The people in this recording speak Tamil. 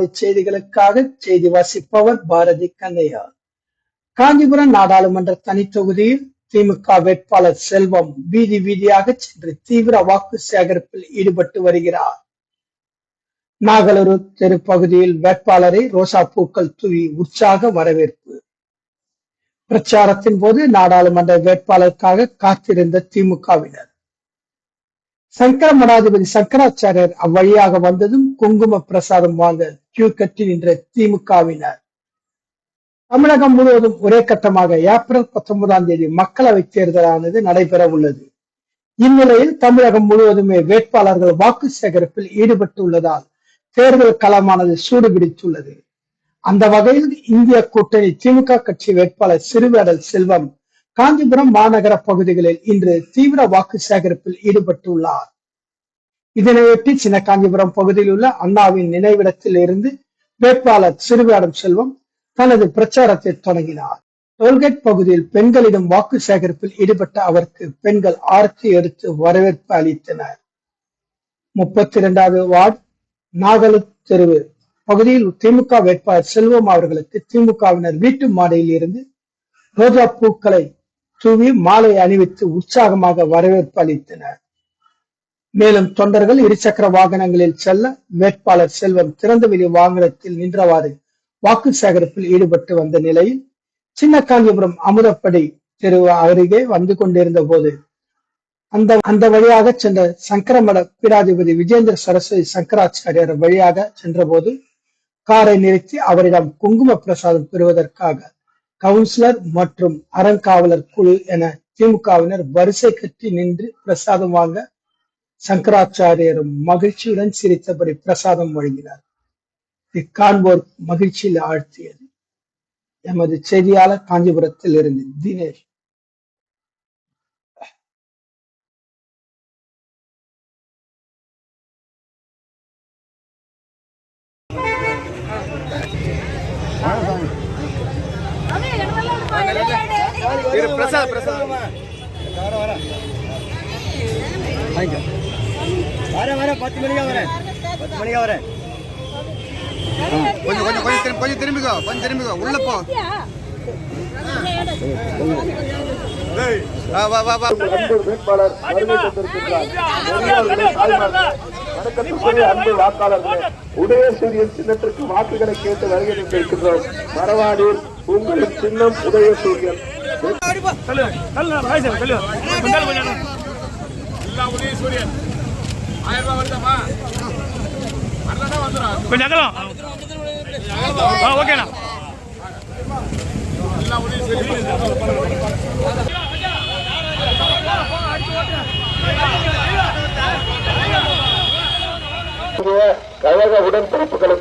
செய்திகளுக்காக செய்தி வாசிப்பவர் பாரதி கண்ணையா. காஞ்சிபுரம் நாடாளுமன்ற தனித்தொகுதியில் திமுக வேட்பாளர் செல்வம் வீதி வீதியாக சென்று தீவிர வாக்கு சேகரிப்பில் ஈடுபட்டு வருகிறார். நாகலூர் தெரு பகுதியில் வேட்பாளரை ரோசா பூக்கள் தூவி உற்சாக வரவேற்பு. பிரச்சாரத்தின் போது நாடாளுமன்ற வேட்பாளருக்காக காத்திருந்த திமுகவினர். சங்கர மடாதிபதி சங்கராச்சாரியர் அவ்வழியாக வந்ததும் குங்கும பிரசாதம் வாங்க கியூ கட்டி நின்ற திமுகவினர். தமிழகம் முழுவதும் ஒரே கட்டமாக ஏப்ரல் பத்தொன்பதாம் தேதி மக்களவை தேர்தலானது நடைபெற உள்ளது. இந்நிலையில் தமிழகம் முழுவதுமே வேட்பாளர்கள் வாக்கு சேகரிப்பில் ஈடுபட்டுள்ளதால் தேர்தல் களமானது சூடுபிடித்துள்ளது. அந்த வகையில் இந்திய கூட்டணி திமுக கட்சி வேட்பாளர் சிறுவேடல் செல்வம் காஞ்சிபுரம் மாநகர பகுதிகளில் இன்று தீவிர வாக்கு சேகரிப்பில் ஈடுபட்டுள்ளார். இதனையொட்டி சின்ன காஞ்சிபுரம் பகுதியில் உள்ள அண்ணாவின் நினைவிடத்தில் இருந்து வேட்பாளர் சிறுவேடம் செல்வம் தனது பிரச்சாரத்தை தொடங்கினார். டோல்கேட் பகுதியில் பெண்களிடம் வாக்கு சேகரிப்பில் ஈடுபட்ட அவருக்கு பெண்கள் ஆர்த்தி எடுத்து வரவேற்பு அளித்தனர். முப்பத்தி இரண்டாவது வார்டு நாகலு தெருவு பகுதியில் திமுக வேட்பாளர் செல்வம் அவர்களுக்கு திமுகவினர் வீட்டு மாடையில் இருந்து ரோஜா பூக்களை தூவி மாலை அணிவித்து உற்சாகமாக வரவேற்பு அளித்தனர். மேலும் தொண்டர்கள் இருசக்கர வாகனங்களில் செல்ல வேட்பாளர் செல்வம் திறந்தவெளி வாகனத்தில் நின்றவாறு வாக்கு சேகரிப்பில் ஈடுபட்டு வந்த நிலையில் சின்ன காஞ்சிபுரம் அமுதப்படி தெரு அருகே வந்து கொண்டிருந்த போது அந்த அந்த வழியாக சென்ற சங்கரமட பீடாதிபதி விஜேந்திர சரஸ்வதி சங்கராச்சாரியார் வழியாக சென்றபோது காரை நிறுத்தி அவரிடம் குங்கும பிரசாதம் பெறுவதற்காக கவுன்சிலர் மற்றும் அறங்காவலர் குழு என திமுகவினர் வரிசை கட்டி நின்று பிரசாதம் வாங்க சங்கராச்சாரியரும் மகிழ்ச்சியுடன் சிரித்தபடி பிரசாதம் வழங்கினார். இக்காண்போர் மகிழ்ச்சியில் ஆழ்த்தியது. எமது செய்தியாளர் காஞ்சிபுரத்தில் இருந்து தினேஷ். பிரசாத் பிரசாத். வரேன் வரேன் பத்து மணிக்கா வரேன் பத்து மணிக்கா வரேன் கொஞ்சம் கொஞ்சம் கொஞ்சம் திரும்பி கொஞ்சம் திரும்பிக்கோ கொஞ்சம் திரும்பிக்கோ. உள்ள போ. வா வா வா வேட்பாளர் வருகை தாய்மார்களே, வணக்கத்துக்குரிய அன்பு வாக்காளர்களே உதயசூரியன் சின்னத்திற்கு வாக்குகளை கேட்டு வருகை தந்திருக்கின்றோம் மரவாடியில் உங்களின் சின்னம் உதயசூரியன் கொஞ்சம் அகலம் ஆ ஓகேண்ணா கழக உடன்பிறப்புகளுக்கு